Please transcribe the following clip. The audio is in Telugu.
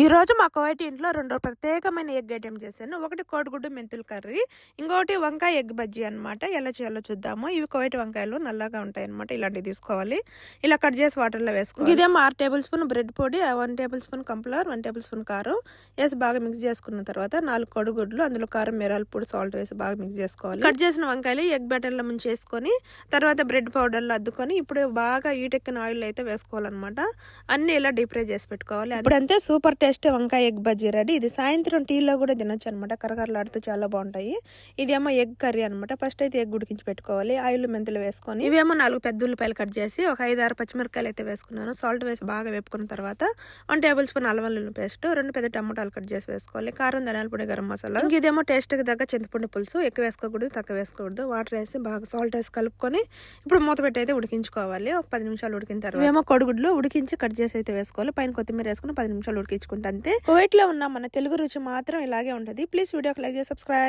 ఈ రోజు మా కోవైట్ ఇంట్లో రెండు ప్రత్యేకమైన ఎగ్ ఐటెం చేశాను. ఒకటి కోడిగుడ్డు మెంతుల కర్రీ ఇంకొకటి వంకాయ ఎగ్ బజ్జీ అన్నమాట. ఎలా చేయాలో చూద్దాము. ఇవి కోవైట్ వంకాయలు నల్లగా ఉంటాయి అనమాట ఇలాంటివి తీసుకోవాలి. ఇలా కట్ చేసి వాటర్లో వేసుకోవాలి. ఇదేమో ఆరు టేబుల్ స్పూన్ బ్రెడ్ పొడి one table spoon కంప్లర్ one table spoon కారం వేసి బాగా మిక్స్ చేసుకున్న తర్వాత నాలుగు కోడిగుడ్లు అందులో కారం మిరాల పొడి సాల్ట్ వేసి బాగా మిక్స్ చేసుకోవాలి. కట్ చేసిన వంకాయలు ఎగ్ బ్యాటర్లో ముంచేసుకొని తర్వాత బ్రెడ్ పౌడర్లో అద్దుకొని ఇప్పుడు బాగా ఈటెక్కిన ఆయిల్ అయితే వేసుకోవాలన్నమాట. అన్ని ఇలా డీప్ ఫ్రై చేసి పెట్టుకోవాలి. ఇప్పుడంతే సూపర్ టేస్ట్ వంకాయ ఎగ్ బజ్జీ రెడీ. ఇది సాయంత్రం టీలో కూడా తినొచ్చు అనమాట కరకరలాడుతూ చాలా బాగుంటాయి. ఇదేమో ఎగ్ కర్రీ అనమాట ఫస్ట్ అయితే ఎగ్ ఉడికించి పెట్టుకోవాలి. ఆయిల్ మెంతులు వేసుకొని ఇవేమో నాలుగు పెద్ద ఉల్లిపాయలు కట్ చేసి ఒక ఐదు ఆరు పచ్చిమిరపకాయలు అయితే వేసుకున్నాను. సాల్ట్ వేసి బాగా వేపుకున్న తర్వాత వన్ టేబుల్ స్పూన్ అల్లం పేస్ట్ రెండు పెద్ద టమాటాలు కట్ చేసి వేసుకోవాలి. కారం ధనియాల పొడి గరం మసాలా. ఇంక ఇదేమో టేస్ట్కి తగ్గ చింతపండు పులుసు. ఎక్కువ వేసుకోకూడదు తక్కువ వేసుకోకూడదు. వాటర్ వేసి బాగా సాల్ట్ వేసి కలుపుకొని ఇప్పుడు మూత పెట్టి అయితే ఉడికించుకోవాలి. ఒక పది నిమిషాలు ఉడికిన తర్వాత ఇవేమో కొడుగుడ్లు ఉడికించి కట్ చేసి అయితే వేసుకోవాలి. పైన కొత్తిమీర వేసుకుని పది నిమిషాలు ఉడికించుకుంటే అంతే కువైట్లో ఉన్న మన తెలుగు రుచి మాత్రం ఇలాగే ఉంటుంది. ప్లీజ్ వీడియోకి లైక్ చేసి సబ్స్క్రైబ్